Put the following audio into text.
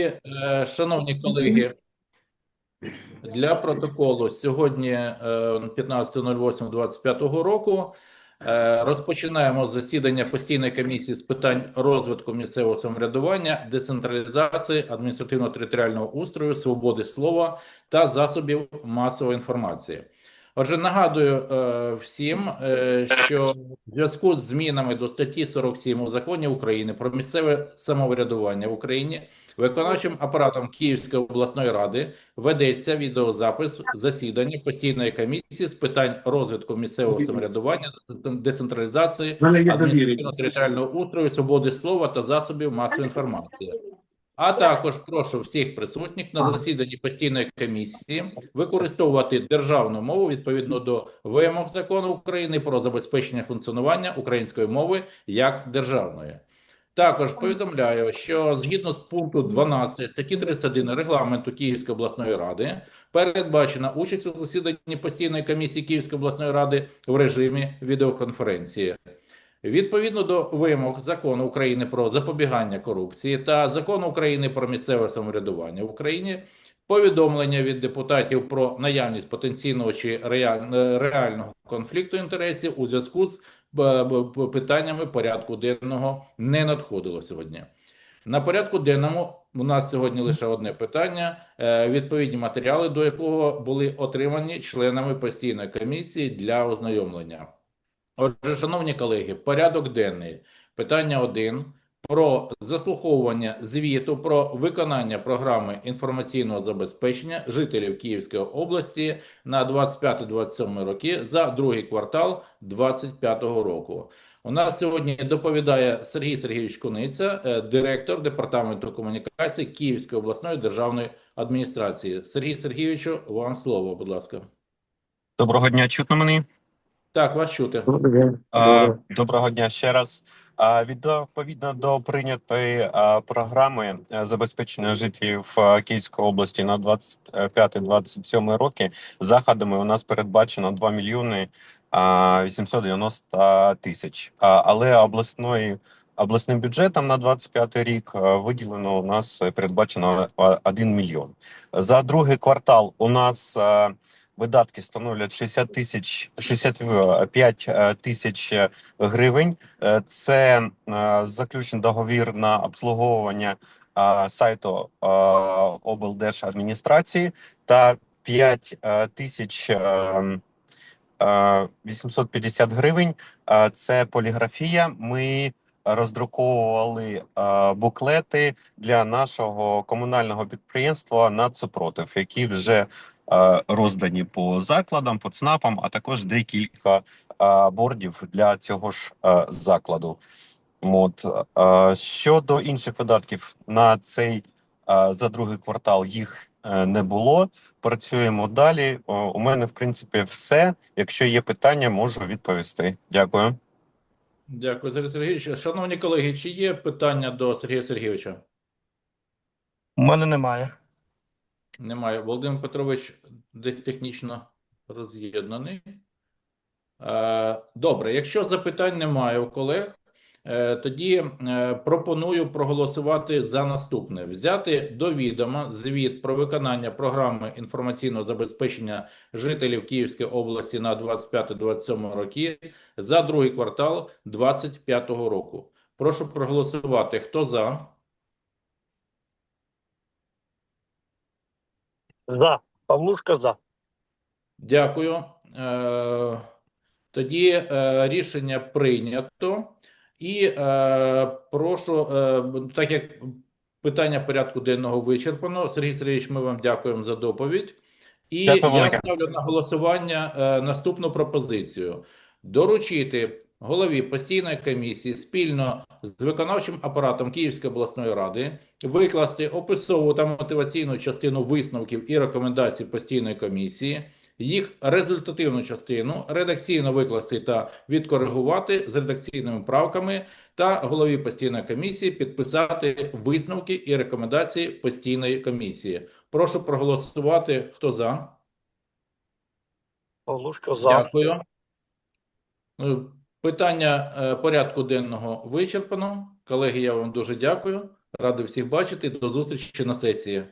е, шановні колеги, для протоколу сьогодні е, 15.08.25 року е, розпочинаємо засідання постійної комісії з питань розвитку місцевого самоврядування, децентралізації, адміністративно-територіального устрою, свободи слова та засобів масової інформації. Отже, нагадую е, всім, е, що в зв'язку з змінами до статті 47 у законі України про місцеве самоврядування в Україні виконавчим апаратом Київської обласної ради ведеться відеозапис засідання постійної комісії з питань розвитку місцевого самоврядування, децентралізації, адміністративно-територіального устрою, свободи слова та засобів масової інформації. А також прошу всіх присутніх на засіданні постійної комісії використовувати державну мову відповідно до вимог закону України про забезпечення функціонування української мови як державної. Також повідомляю, що згідно з пункту 12 статті 31 регламенту Київської обласної ради передбачена участь у засіданні постійної комісії Київської обласної ради в режимі відеоконференції. Відповідно до вимог закону України про запобігання корупції та закону України про місцеве самоврядування в Україні, повідомлення від депутатів про наявність потенційного чи е, реального конфлікту інтересів у зв'язку з питаннями порядку денного не надходило сьогодні. На порядку денному у нас сьогодні лише одне питання: е, відповідні матеріали, до якого були отримані членами постійної комісії для ознайомлення. Отже, шановні колеги, порядок денний. Питання 1 про заслуховування звіту про виконання програми інформаційного забезпечення жителів Київської області на 25-27 роки за другий квартал 2025 року. У нас сьогодні доповідає Сергій Сергійович Куниця, е, директор департаменту комунікації Київської обласної державної адміністрації. Сергій Сергійовичу, вам слово, будь ласка. Доброго дня, чутно мені. Так, вас чути. А, Доброго дня ще раз. Відповідно до прийнятої програми е, забезпечення жителів Київської області на 25-27 роки заходами у нас передбачено 2 мільйони а, 890 тисяч. Але обласною обласним бюджетом на 25 рік виділено у нас е, передбачено а, 1 мільйон. За другий квартал у нас видатки становлять 60 тисяч 65 е, тисяч гривень. Е, Це е, заключений договір на обслуговування е, сайту е, облдержадміністрації та 5 е, тисяч е, е, 850 гривень. Е, Це поліграфія. Ми роздруковували е, буклети для нашого комунального підприємства «Нацупротив», які вже е, роздані по закладам, по ЦНАПам, а також декілька е, бордів для цього ж е, закладу. От е, щодо інших видатків на цей е, за другий квартал їх е, не було. Працюємо далі. У мене в принципі все. Якщо є питання, можу відповісти. Дякую. Дякую, Сергій Сергійович. Шановні колеги, чи є питання до Сергія Сергійовича? У мене немає. Немає. Володимир Петрович десь технічно роз'єднаний. Е, Добре, якщо запитань немає у колег, е, тоді е, пропоную проголосувати за наступне: взяти до відома звіт про виконання програми інформаційного забезпечення жителів Київської області на 25-27 роки за другий квартал 2025 року. Прошу проголосувати. Хто за? За. Павлушка за. Дякую. Е, Тоді е, рішення прийнято. І е, прошу, е, так як питання порядку денного вичерпано, Сергій Сергійович, ми вам дякуємо за доповідь. І Дякую я ставлю на голосування е, наступну пропозицію: доручити голові постійної комісії спільно з виконавчим апаратом Київської обласної ради викласти описову та мотиваційну частину висновків і рекомендацій постійної комісії, їх результативну частину редакційно викласти та відкоригувати з редакційними правками, та голові постійної комісії підписати висновки і рекомендації постійної комісії. Прошу проголосувати. Хто за? Павлушка за. Дякую. Ну, Питання е, порядку денного вичерпано. Колеги, я вам дуже дякую. Радий всіх бачити. До зустрічі на сесії.